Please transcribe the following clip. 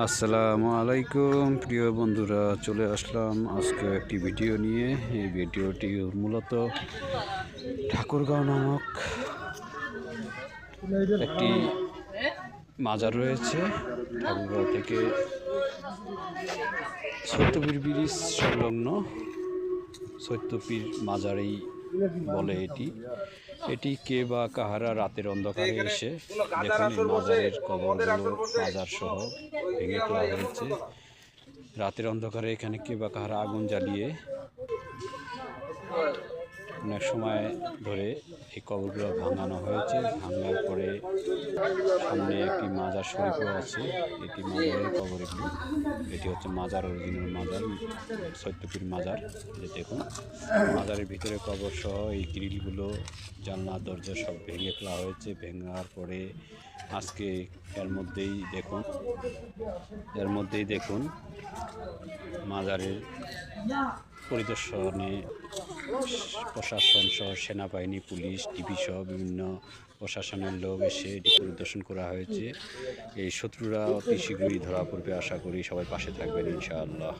আসসালামু আলাইকুম, প্রিয় বন্ধুরা, চলে আসলাম আজকে একটি ভিডিও নিয়ে। এই ভিডিওটি মূলত ঠাকুরগাঁও নামক একটি মাজার রয়েছে। ঠাকুরগাঁও থেকে সত্যপীর ব্রিজ সংলগ্ন সত্যপীর মাজারেই বলে এটি। এটি কে বা কাহারা রাতের অন্ধকারে এসে দেখুন মাজারের কবরগুলো মাজার সহ ভেঙে ফেলা হয়েছে। রাতের অন্ধকারে এখানে কে বা কাহারা আগুন জ্বালিয়ে অনেক সময় ধরে এই কবরগুলো ভাঙানো হয়েছে। ভাঙার পরে সামনে একটি মাজার শরীফও আছে। এটি মাজারের কবর এগুলি এটি হচ্ছে মাজার, অরিজিনাল মাজার, সত্যপীর মাজার। যে দেখুন, মাজারের ভিতরে কবর সহ এই গ্রিলগুলো জানলা দরজা সব ভেঙে ফেলা হয়েছে। ভেঙার পরে আজকে এর মধ্যেই দেখুন, এর মধ্যেই দেখুন মাজারের পরিদর্শনে প্রশাসন সহ সেনাবাহিনী, পুলিশ টিভি সহ বিভিন্ন প্রশাসনের লোক এসে এটি পরিদর্শন করা হয়েছে। এই শত্রুরা অতি শীঘ্রই ধরা পড়বে। আশা করি সবাই পাশে থাকবেন ইনশাআল্লাহ।